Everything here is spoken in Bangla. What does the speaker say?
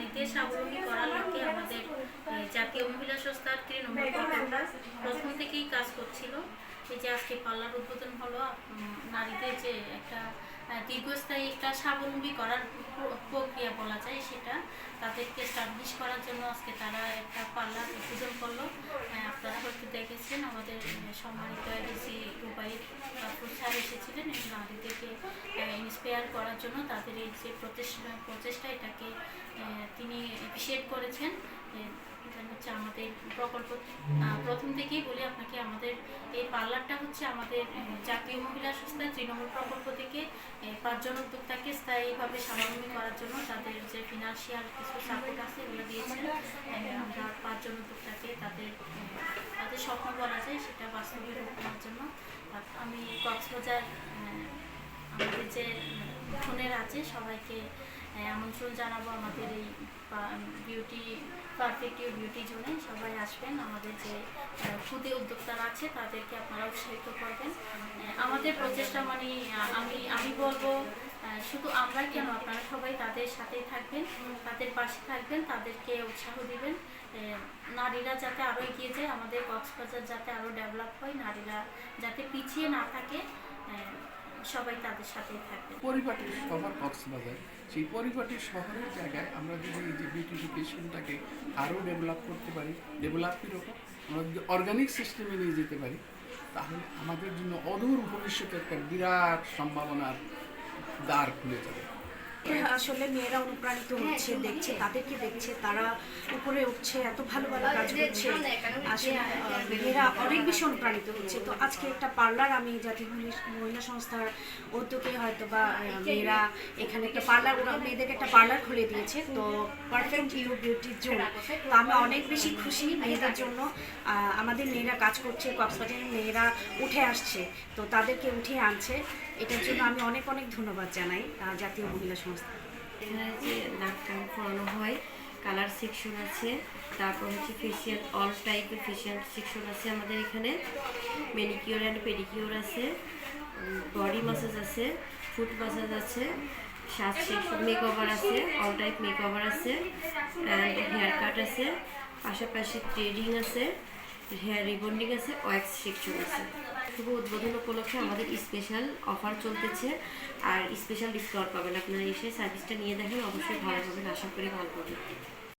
নারীদের স্বাবলম্বী করার লক্ষ্যে আমাদের জাতীয় মহিলা সংস্থার তৃণমূল প্রথম থেকেই কাজ করছিল। এই যে আজকে পাল্লার উদ্বোধন হলো নারীদের যে একটা দীর্ঘস্থায়ী একটা স্বাবলম্বী করার প্রক্রিয়া বলা যায় সেটা, তাদেরকে স্টাবলিশ করার জন্য আজকে তারা একটা পার্লার উদ্বোধন করল। আপনারা হয়তো দেখেছেন, আমাদের সম্মানিত এডিসি রুবাই প্রচার এসেছিলেন নারীদেরকে ইন্সপায়ার করার জন্য তাদের এই যে প্রচেষ্টা প্রচেষ্টা এটাকে তিনি অ্যাপ্রিসিয়েট করেছেন। হচ্ছে আমাদের প্রকল্প। প্রথম থেকেই বলি আপনাকে, আমাদের এই পার্লারটা হচ্ছে আমাদের জাতীয় মহিলা সংস্থা তৃণমূল প্রকল্প থেকে পাঁচজন উদ্যোক্তাকে স্থায়ীভাবে স্বাবলম্বী করার জন্য তাদের যে ফিনান্সিয়াল কিছু সাপোর্ট আছে, এগুলো দিয়েছেন। আমরা পাঁচজন উদ্যোক্তাকে তাদের তাদের স্বপ্ন বলা যায়, সেটা বাস্তবে রূপ জন্য। আমি কক্সবাজার আমাদের যে ফোনের আছে, সবাইকে আমন্ত্রণ জানাব আমাদের এই বিউটি পারফেক্ট বিউটি জোনে সবাই আসবেন, আমাদের যে ক্ষুদে উদ্যোক্তারা আছে, তাদেরকে আপনারা উৎসাহিত করবেন। আমাদের প্রচেষ্টা মানে আমি আমি বলব শুধু আমরা কেন, আপনারা সবাই তাদের সাথেই থাকবেন, তাদের পাশে থাকবেন, তাদেরকে উৎসাহ দিবেন। নারীরা যাতে আরও এগিয়ে যায়, আমাদের কক্সবাজার যাতে আরও ডেভেলপ হয়, নারীরা যাতে পিছিয়ে না থাকে সবাই তাদের সাথে থাকবে। পরিপাটি শহর কক্সবাজার। সেই পরিপাটি শহরের জায়গায় আমরা যদি এই যে বিউটিফিকেশনটাকে আরও ডেভেলপ করতে পারি ডেভেলপ কীরকম আমরা যদি অর্গানিক সিস্টেমে নিয়ে যেতে পারি, তাহলে আমাদের জন্য অদূর ভবিষ্যতে একটা বিরাট সম্ভাবনার দ্বার খুলে যাবে। আসলে মেয়েরা অনুপ্রাণিত হচ্ছে দেখছে তাদেরকে দেখছে তারা উপরে উঠছে এত ভালো ভালো কাজ করছে। আসলে মেয়েরা অনেক বেশি অনুপ্রাণিত হচ্ছে। তো আজকে একটা পার্লার আমি জাতীয় মহিলা- সংস্থার উদ্যোগে হয়তো বা মেয়েরা এখানে একটা পার্লার ওরা মেয়েদেরকে একটা পার্লার খুলে দিয়েছে। তো পারফেক্ট ইউ বিউটির জন্য তো আমি অনেক বেশি খুশি মেয়েদের জন্য। আহ, আমাদের মেয়েরা কাজ করছে কক্সবাজারের মেয়েরা উঠে আসছে। তো তাদেরকে উঠে আনছে। এটার জন্য আমি অনেক অনেক ধন্যবাদ জানাই আহ, জাতীয় মহিলা সংস্থা এখানে যে নাক কান হয় কালার সেকশন আছে, তারপর হচ্ছে ফেসিয়াল অল টাইপের ফেসিয়াল সেকশন আছে আমাদের এখানে। ম্যানিকিওর অ্যান্ড পেডিকিওর আছে বডি মাসাজ আছে ফুট মাসাজ আছে সাত সেকশন মেক ওভার আছে অল টাইপ মেক ওভার আছে হেয়ার কাট আছে, পাশাপাশি থ্রেডিং আছে হেয়ার রিবন্ডিং আছে ওয়াক্স সেকশন আছে শুভ উদ্বোধন উপলক্ষে আমাদের স্পেশাল অফার চলতেছে, আর স্পেশাল ডিসকাউন্ট পাবেন। আপনারা এসে সার্ভিসটা নিয়ে দেখেন, অবশ্যই ভালো পাবেন, আশা করি ভালো পাবেন।